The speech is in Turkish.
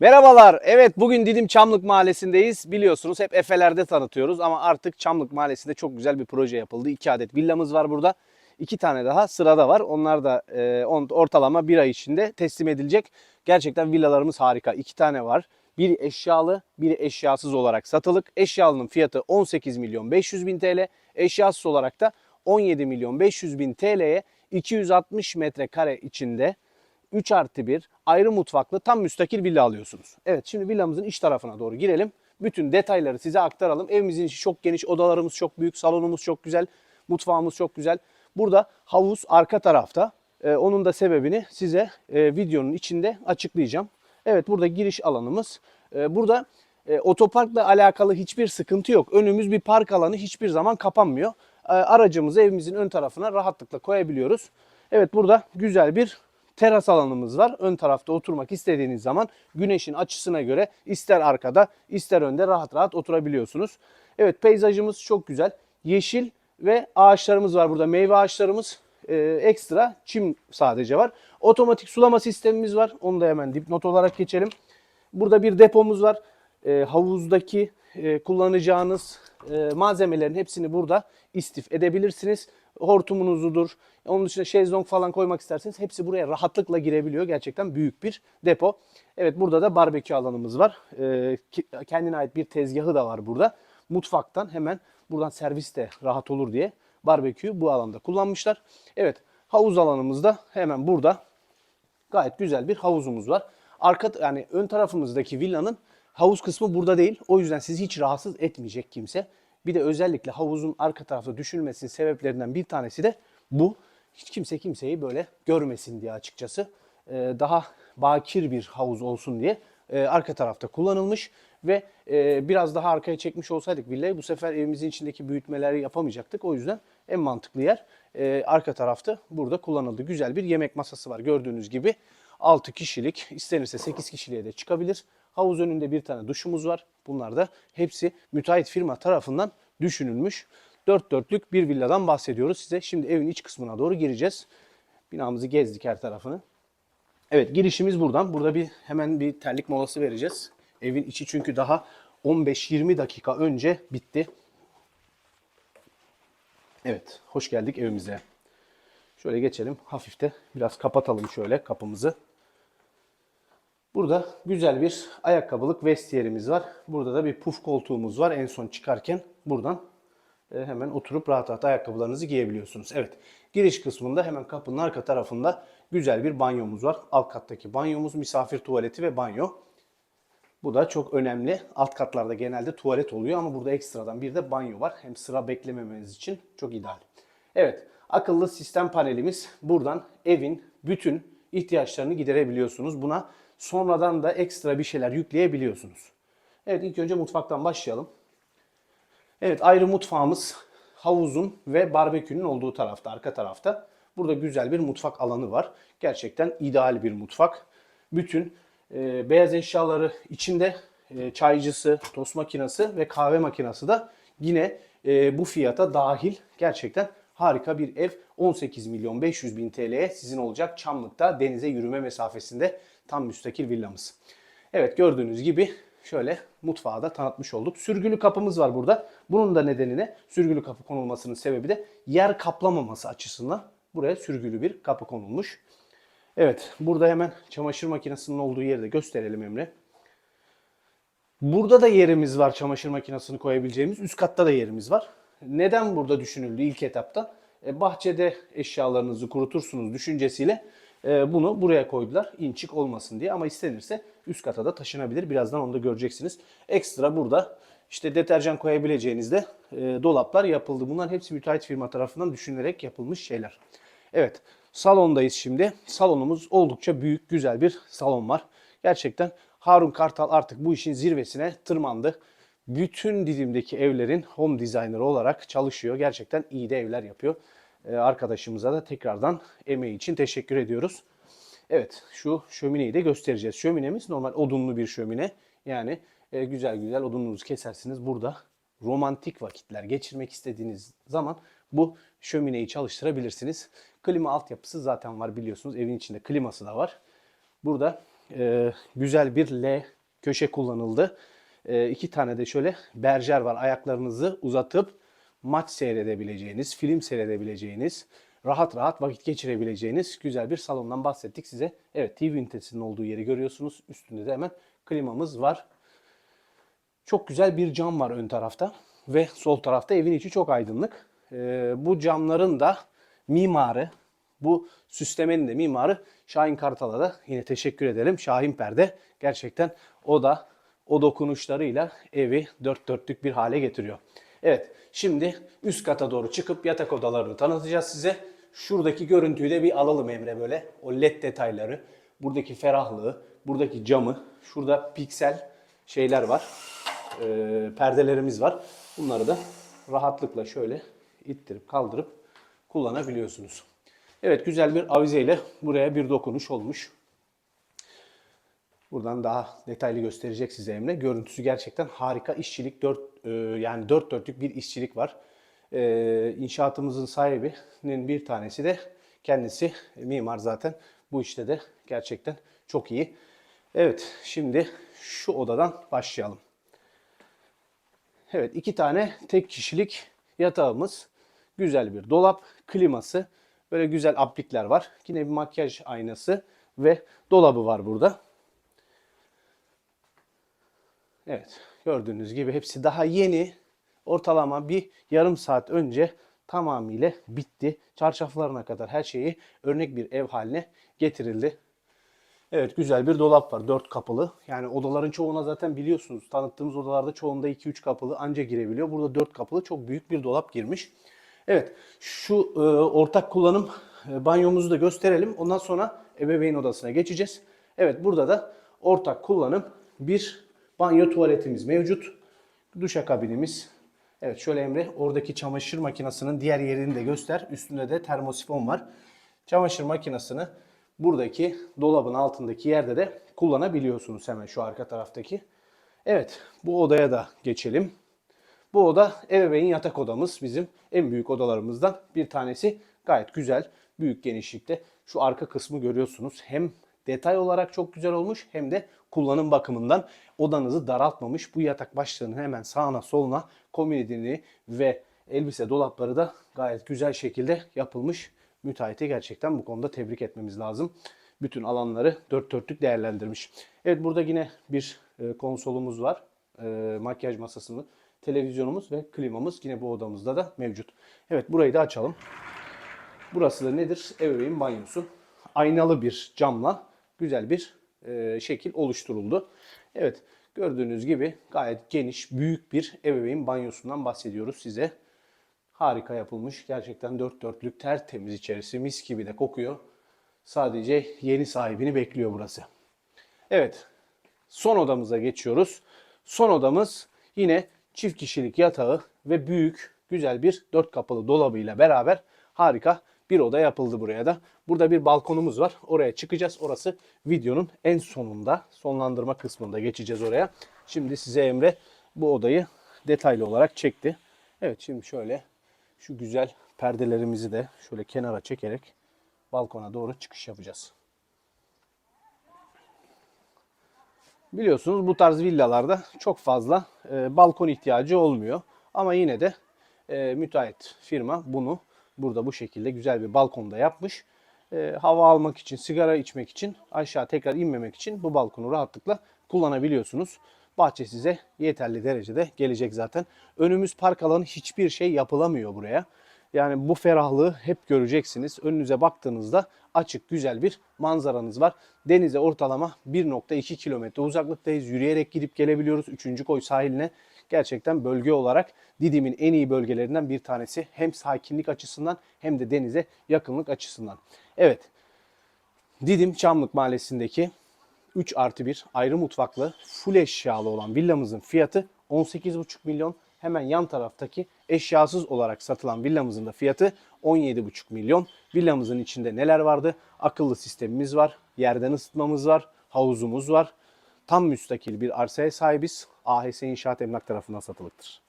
Merhabalar. Evet bugün Didim Çamlık Mahallesi'ndeyiz. Biliyorsunuz hep Efe'lerde tanıtıyoruz ama artık Çamlık Mahallesi'nde çok güzel bir proje yapıldı. İki adet villamız var burada. İki tane daha sırada var. Onlar da e, ortalama bir ay içinde teslim edilecek. Gerçekten villalarımız harika. İki tane var. Biri eşyalı, biri eşyasız olarak satılık. Eşyalının fiyatı 18 milyon 500 bin TL. Eşyasız olarak da 17 milyon 500 bin TL'ye 260 metrekare içinde 3 artı 1 ayrı mutfaklı tam müstakil villa alıyorsunuz. Evet şimdi villamızın iç tarafına doğru girelim. Bütün detayları size aktaralım. Evimizin içi çok geniş, odalarımız çok büyük, salonumuz çok güzel, mutfağımız çok güzel. Burada havuz arka tarafta. Ee, onun da sebebini size e, videonun içinde açıklayacağım. Evet burada giriş alanımız. Ee, burada e, otoparkla alakalı hiçbir sıkıntı yok. Önümüz bir park alanı hiçbir zaman kapanmıyor. Ee, aracımızı evimizin ön tarafına rahatlıkla koyabiliyoruz. Evet burada güzel bir teras alanımız var. Ön tarafta oturmak istediğiniz zaman güneşin açısına göre ister arkada ister önde rahat rahat oturabiliyorsunuz. Evet peyzajımız çok güzel. Yeşil ve ağaçlarımız var burada. Meyve ağaçlarımız e, ekstra çim sadece var. Otomatik sulama sistemimiz var. Onu da hemen dipnot olarak geçelim. Burada bir depomuz var. E, havuzdaki e, kullanacağınız e, malzemelerin hepsini burada istif edebilirsiniz. Hortumunuzudur. Onun dışında şezlong falan koymak isterseniz hepsi buraya rahatlıkla girebiliyor. Gerçekten büyük bir depo. Evet burada da barbekü alanımız var. E, ki- kendine ait bir tezgahı da var burada. Mutfaktan hemen buradan servis de rahat olur diye barbeküyü bu alanda kullanmışlar. Evet havuz alanımız da hemen burada gayet güzel bir havuzumuz var. Arka yani ön tarafımızdaki villanın havuz kısmı burada değil. O yüzden sizi hiç rahatsız etmeyecek kimse. Bir de özellikle havuzun arka tarafta düşülmesinin sebeplerinden bir tanesi de bu. Hiç kimse kimseyi böyle görmesin diye açıkçası. Ee, daha bakir bir havuz olsun diye e, arka tarafta kullanılmış ve e, biraz daha arkaya çekmiş olsaydık villayı bu sefer evimizin içindeki büyütmeleri yapamayacaktık. O yüzden en mantıklı yer e, arka tarafta burada kullanıldı. Güzel bir yemek masası var gördüğünüz gibi. 6 kişilik istenirse 8 kişiliğe de çıkabilir. Havuz önünde bir tane duşumuz var. Bunlar da hepsi müteahhit firma tarafından düşünülmüş. Dört dörtlük bir villadan bahsediyoruz size. Şimdi evin iç kısmına doğru gireceğiz. Binamızı gezdik her tarafını. Evet girişimiz buradan. Burada bir hemen bir terlik molası vereceğiz. Evin içi çünkü daha 15-20 dakika önce bitti. Evet hoş geldik evimize. Şöyle geçelim hafifte biraz kapatalım şöyle kapımızı. Burada güzel bir ayakkabılık vestiyerimiz var. Burada da bir puf koltuğumuz var. En son çıkarken buradan e, hemen oturup rahat rahat ayakkabılarınızı giyebiliyorsunuz. Evet giriş kısmında hemen kapının arka tarafında güzel bir banyomuz var. Alt kattaki banyomuz misafir tuvaleti ve banyo. Bu da çok önemli. Alt katlarda genelde tuvalet oluyor ama burada ekstradan bir de banyo var. Hem sıra beklememeniz için çok ideal. Evet, akıllı sistem panelimiz buradan evin bütün ihtiyaçlarını giderebiliyorsunuz. Buna sonradan da ekstra bir şeyler yükleyebiliyorsunuz. Evet, ilk önce mutfaktan başlayalım. Evet, ayrı mutfağımız havuzun ve barbekünün olduğu tarafta, arka tarafta. Burada güzel bir mutfak alanı var. Gerçekten ideal bir mutfak. Bütün e, beyaz eşyaları içinde e, çaycısı, tost makinesi ve kahve makinesi de yine e, bu fiyata dahil. Gerçekten harika bir ev. 18 milyon 500 bin TL'ye sizin olacak Çamlık'ta denize yürüme mesafesinde tam müstakil villamız. Evet gördüğünüz gibi şöyle mutfağı da tanıtmış olduk. Sürgülü kapımız var burada. Bunun da nedeni ne? Sürgülü kapı konulmasının sebebi de yer kaplamaması açısından buraya sürgülü bir kapı konulmuş. Evet burada hemen çamaşır makinesinin olduğu yeri de gösterelim Emre. Burada da yerimiz var çamaşır makinesini koyabileceğimiz. Üst katta da yerimiz var. Neden burada düşünüldü ilk etapta? E, bahçede eşyalarınızı kurutursunuz düşüncesiyle e, bunu buraya koydular. İnçik olmasın diye ama istenirse üst kata da taşınabilir. Birazdan onu da göreceksiniz. Ekstra burada işte deterjan koyabileceğiniz de e, dolaplar yapıldı. Bunların hepsi müteahhit firma tarafından düşünülerek yapılmış şeyler. Evet salondayız şimdi. Salonumuz oldukça büyük güzel bir salon var. Gerçekten Harun Kartal artık bu işin zirvesine tırmandı. Bütün Didim'deki evlerin home designer olarak çalışıyor. Gerçekten iyi de evler yapıyor. Ee, arkadaşımıza da tekrardan emeği için teşekkür ediyoruz. Evet şu şömineyi de göstereceğiz. Şöminemiz normal odunlu bir şömine. Yani e, güzel güzel odununuzu kesersiniz. Burada romantik vakitler geçirmek istediğiniz zaman bu şömineyi çalıştırabilirsiniz. Klima altyapısı zaten var biliyorsunuz. Evin içinde kliması da var. Burada e, güzel bir L köşe kullanıldı. E, iki tane de şöyle berjer var. Ayaklarınızı uzatıp maç seyredebileceğiniz, film seyredebileceğiniz, rahat rahat vakit geçirebileceğiniz güzel bir salondan bahsettik size. Evet TV ünitesinin olduğu yeri görüyorsunuz. Üstünde de hemen klimamız var. Çok güzel bir cam var ön tarafta ve sol tarafta evin içi çok aydınlık. Ee, bu camların da mimarı, bu süslemenin de mimarı Şahin Kartal'a da yine teşekkür edelim. Şahin Perde gerçekten o da o dokunuşlarıyla evi dört dörtlük bir hale getiriyor. Evet şimdi üst kata doğru çıkıp yatak odalarını tanıtacağız size. Şuradaki görüntüyü de bir alalım Emre böyle. O led detayları, buradaki ferahlığı, buradaki camı, şurada piksel şeyler var e, perdelerimiz var. Bunları da rahatlıkla şöyle ittirip kaldırıp kullanabiliyorsunuz. Evet güzel bir avizeyle buraya bir dokunuş olmuş. Buradan daha detaylı gösterecek size Emre. Görüntüsü gerçekten harika. İşçilik dört e, yani dört dörtlük bir işçilik var. E, inşaatımızın sahibinin bir tanesi de kendisi mimar zaten. Bu işte de gerçekten çok iyi. Evet şimdi şu odadan başlayalım. Evet iki tane tek kişilik yatağımız. Güzel bir dolap, kliması. Böyle güzel aplikler var. Yine bir makyaj aynası ve dolabı var burada. Evet gördüğünüz gibi hepsi daha yeni. Ortalama bir yarım saat önce tamamıyla bitti. Çarşaflarına kadar her şeyi örnek bir ev haline getirildi. Evet güzel bir dolap var. Dört kapılı. Yani odaların çoğuna zaten biliyorsunuz. Tanıttığımız odalarda çoğunda 2-3 kapılı anca girebiliyor. Burada 4 kapılı çok büyük bir dolap girmiş. Evet şu e, ortak kullanım e, banyomuzu da gösterelim. Ondan sonra ebeveyn odasına geçeceğiz. Evet burada da ortak kullanım bir banyo tuvaletimiz mevcut. Duşakabinimiz. Evet şöyle Emre oradaki çamaşır makinesinin diğer yerini de göster. Üstünde de termosifon var. Çamaşır makinesini buradaki dolabın altındaki yerde de kullanabiliyorsunuz hemen şu arka taraftaki. Evet bu odaya da geçelim. Bu oda ebeveyn yatak odamız bizim en büyük odalarımızdan bir tanesi. Gayet güzel, büyük genişlikte. Şu arka kısmı görüyorsunuz. Hem detay olarak çok güzel olmuş hem de kullanım bakımından odanızı daraltmamış. Bu yatak başlığının hemen sağına soluna komodini ve elbise dolapları da gayet güzel şekilde yapılmış. Müteahhiti gerçekten bu konuda tebrik etmemiz lazım. Bütün alanları dört dörtlük değerlendirmiş. Evet burada yine bir e, konsolumuz var. E, makyaj masasını, televizyonumuz ve klimamız yine bu odamızda da mevcut. Evet burayı da açalım. Burası da nedir? Ebeveyn banyosu. Aynalı bir camla güzel bir e, şekil oluşturuldu. Evet gördüğünüz gibi gayet geniş, büyük bir ebeveyn banyosundan bahsediyoruz size. Harika yapılmış. Gerçekten dört dörtlük tertemiz içerisi. Mis gibi de kokuyor. Sadece yeni sahibini bekliyor burası. Evet. Son odamıza geçiyoruz. Son odamız yine çift kişilik yatağı ve büyük güzel bir dört kapılı dolabıyla beraber harika bir oda yapıldı buraya da. Burada bir balkonumuz var. Oraya çıkacağız. Orası videonun en sonunda sonlandırma kısmında geçeceğiz oraya. Şimdi size Emre bu odayı detaylı olarak çekti. Evet şimdi şöyle şu güzel perdelerimizi de şöyle kenara çekerek balkona doğru çıkış yapacağız. Biliyorsunuz bu tarz villalarda çok fazla e, balkon ihtiyacı olmuyor. Ama yine de e, müteahhit firma bunu burada bu şekilde güzel bir balkonda yapmış. E, hava almak için, sigara içmek için, aşağı tekrar inmemek için bu balkonu rahatlıkla kullanabiliyorsunuz. Bahçe size yeterli derecede gelecek zaten. Önümüz park alanı hiçbir şey yapılamıyor buraya. Yani bu ferahlığı hep göreceksiniz. Önünüze baktığınızda açık güzel bir manzaranız var. Denize ortalama 1.2 kilometre uzaklıktayız. Yürüyerek gidip gelebiliyoruz. Üçüncü koy sahiline gerçekten bölge olarak Didim'in en iyi bölgelerinden bir tanesi. Hem sakinlik açısından hem de denize yakınlık açısından. Evet Didim Çamlık Mahallesi'ndeki 3 artı 1 ayrı mutfaklı full eşyalı olan villamızın fiyatı 18,5 milyon. Hemen yan taraftaki eşyasız olarak satılan villamızın da fiyatı 17,5 milyon. Villamızın içinde neler vardı? Akıllı sistemimiz var, yerden ısıtmamız var, havuzumuz var. Tam müstakil bir arsaya sahibiz. AHS İnşaat Emlak tarafından satılıktır.